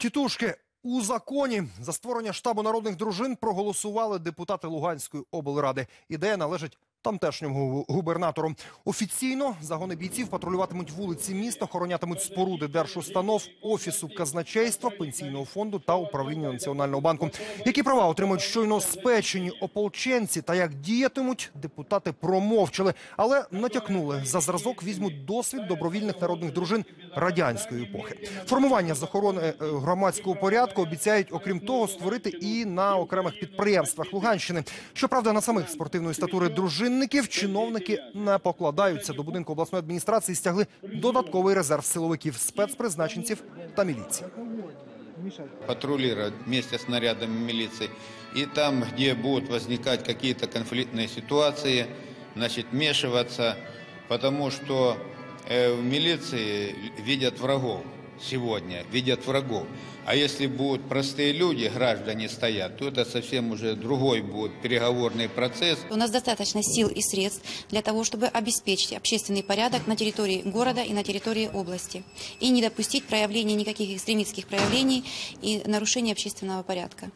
Тітушки у законі за створення штабу народних дружин проголосували депутати Луганської облради. Ідея належить тамтешньому губернатору. Офіційно загони бійців патрулюватимуть вулиці міста, охоронятимуть споруди держустанов, офісу казначейства, пенсійного фонду та управління національного банку. Які права отримують щойно спечені ополченці та як діятимуть, депутати промовчали, але натякнули за зразок візьмуть досвід добровільних народних дружин радянської епохи. Формування з охорони е, громадського порядку обіцяють, окрім того, створити і на окремих підприємствах Луганщини. Щоправда, на самих спортивної статури дружинників чиновники не покладаються. До будинку обласної адміністрації стягли додатковий резерв силовиків, спецпризначенців та міліції. патрулировать вместе с нарядами милиции. И там, где будут возникать какие-то конфликтные ситуации, значит, вмешиваться, потому что в милиции видят врагов сегодня, видят врагов. А если будут простые люди, граждане стоят, то это совсем уже другой будет переговорный процесс. У нас достаточно сил и средств для того, чтобы обеспечить общественный порядок на территории города и на территории области. И не допустить проявления никаких экстремистских проявлений и нарушения общественного порядка.